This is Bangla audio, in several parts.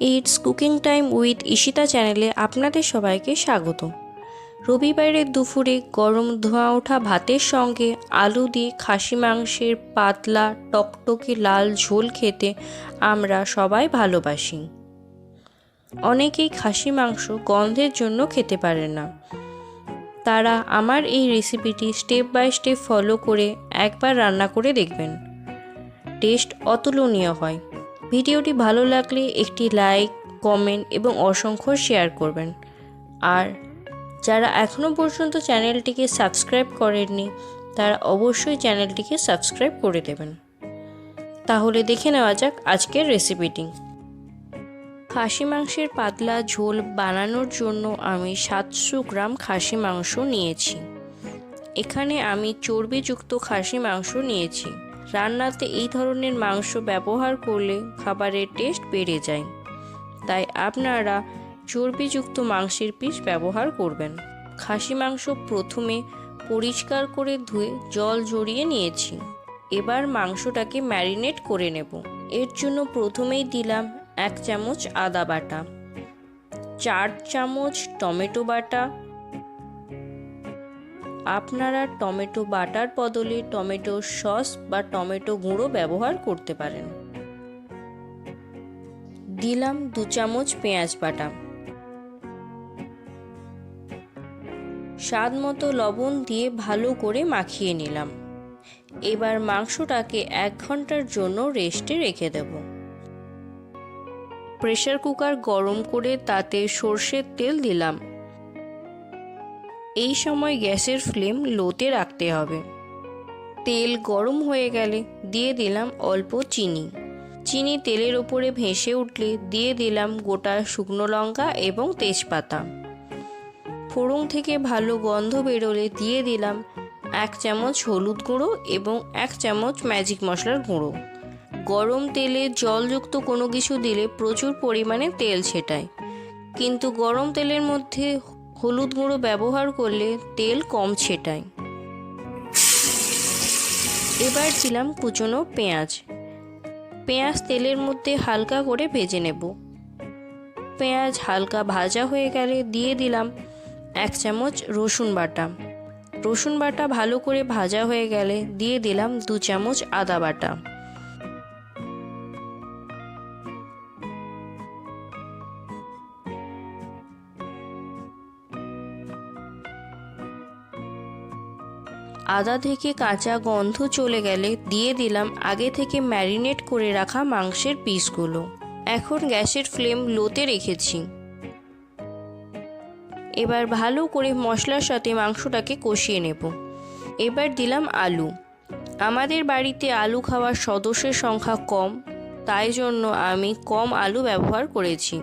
It's cooking time with Ishita চ্যানেলে আপনাদের সবাইকে স্বাগত রবিবারের দুপুরে গরম ধোঁয়া ওঠা ভাতের সঙ্গে আলু দিয়ে খাসি মাংসের পাতলা টকটকে লাল ঝোল খেতে আমরা সবাই ভালোবাসি। অনেকেই খাসি মাংস গন্ধের জন্য খেতে পারে না। তারা আমার এই রেসিপিটি স্টেপ বাই স্টেপ ফলো করে একবার রান্না করে দেখবেন। টেস্ট অতুলনীয় হয়। ভিডিওটি ভালো লাগলে একটি লাইক, কমেন্ট এবং অসংখ্য শেয়ার করবেন। আর যারা এখনও পর্যন্ত চ্যানেলটিকে সাবস্ক্রাইব করেননি, তারা অবশ্যই চ্যানেলটিকে সাবস্ক্রাইব করে দেবেন। তাহলে দেখে নেওয়া যাক আজকের রেসিপিটি। খাসি মাংসের পাতলা ঝোল বানানোর জন্য আমি সাতশো গ্রাম খাসি মাংস নিয়েছি। এখানে আমি চর্বিযুক্ত খাসি মাংস নিয়েছি। রান্নাতে এই ধরনের মাংস ব্যবহার করলে খাবারের টেস্ট বেড়ে যায়। তাই আপনারা চর্বিযুক্ত মাংসের পিস ব্যবহার করবেন। খাসি মাংস প্রথমে পরিষ্কার করে ধুয়ে জল জড়িয়ে নিয়েছি। এবার মাংসটাকে ম্যারিনেট করে নেব। এর জন্য প্রথমেই দিলাম এক চামচ আদা বাটা, চার চামচ টমেটো বাটা আপনারা টমেটো বাটার বদলে টমেটো সস বা টমেটো গুঁড়ো ব্যবহার করতে পারেন। দিলাম দু চামচ পেঁয়াজ বাটা। স্বাদ মতো লবণ দিয়ে ভালো করে মাখিয়ে নিলাম। এবার মাংসটাকে এক ঘণ্টার জন্য রেস্টে রেখে দেব। প্রেশার কুকার গরম করে তাতে সর্ষের তেল দিলাম। এই সময় গ্যাসের ফ্লেম লোতে রাখতে হবে। তেল গরম হয়ে গেলে দিয়ে দিলাম অল্প চিনি। চিনি তেলের ওপরে ভেসে উঠলে দিয়ে দিলাম গোটা শুকনো লঙ্কা এবং তেজপাতা। ফোড়ন থেকে ভালো গন্ধ বেরোলে দিয়ে দিলাম এক চামচ হলুদ গুঁড়ো এবং এক চামচ ম্যাজিক মশলার গুঁড়ো। গরম তেলে জলযুক্ত কোনো কিছু দিলে প্রচুর পরিমাণে তেল ছেটায়। কিন্তু গরম তেলের মধ্যে হলুদ গুঁড়ো ব্যবহার করলে তেল কম ছেটায়। এবার দিলাম কুচনো পেঁয়াজ। পেঁয়াজ তেলের মধ্যে হালকা করে ভেজে নেব। পেঁয়াজ হালকা ভাজা হয়ে গেলে দিয়ে দিলাম এক চামচ রসুন বাটা। রসুন বাটা ভালো করে ভাজা হয়ে গেলে দিয়ে দিলাম দু চামচ আদা বাটা। আদা থেকে কাঁচা গন্ধ চলে গেলে দিয়ে দিলাম আগে থেকে ম্যারিনেট করে রাখা মাংসের পিসগুলো। এখন গ্যাসের ফ্লেম লোতে রেখেছি। এবার ভালো করে মশলার সাথে মাংসটাকে কষিয়ে নেব। এবার দিলাম আলু। আমাদের বাড়িতে আলু খাওয়ার সদস্যের সংখ্যা কম, তাই জন্য আমি কম আলু ব্যবহার করেছি।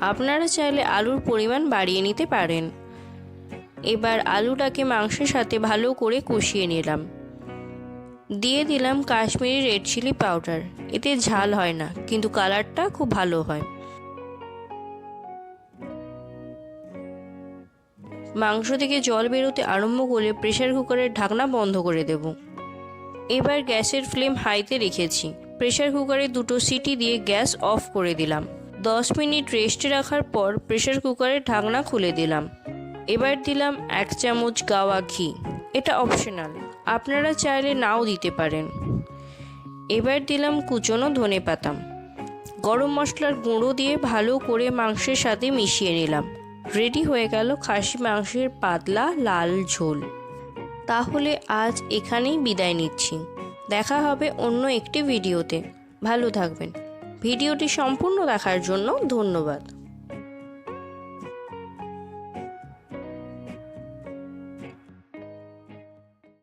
আপনারা চাইলে আলুর পরিমাণ বাড়িয়ে নিতে পারেন। এবার আলুটাকে মাংসের সাথে ভালো করে কষিয়ে নিলাম। দিয়ে দিলাম কাশ্মীরি রেড চিলি পাউডার। এতে ঝাল হয় না, কিন্তু কালারটা খুব ভালো হয়। মাংস থেকে জল বেরোতে আরম্ভ করলে প্রেশার কুকারের ঢাকনা বন্ধ করে দেব। এবার গ্যাসের ফ্লেম হাইতে রেখেছি। প্রেশার কুকারে দুটো সিটি দিয়ে গ্যাস অফ করে দিলাম। দশ মিনিট রেস্টে রাখার পর প্রেশার কুকারের ঢাকনা খুলে দিলাম। এবার দিলাম এক চামচ গাওয়া ঘি। এটা অপশনাল আপনারা চাইলে নাও দিতে পারেন। এবার দিলাম কুচনো ধনে পাতাম গরম মশলার গুঁড়ো দিয়ে ভালো করে মাংসের সাথে মিশিয়ে নিলাম। রেডি হয়ে গেল খাসি মাংসের পাতলা লাল ঝোল। তাহলে আজ এখানেই বিদায় নিচ্ছি। দেখা হবে অন্য একটি ভিডিওতে। ভালো থাকবেন। ভিডিওটি সম্পূর্ণ দেখার জন্য ধন্যবাদ।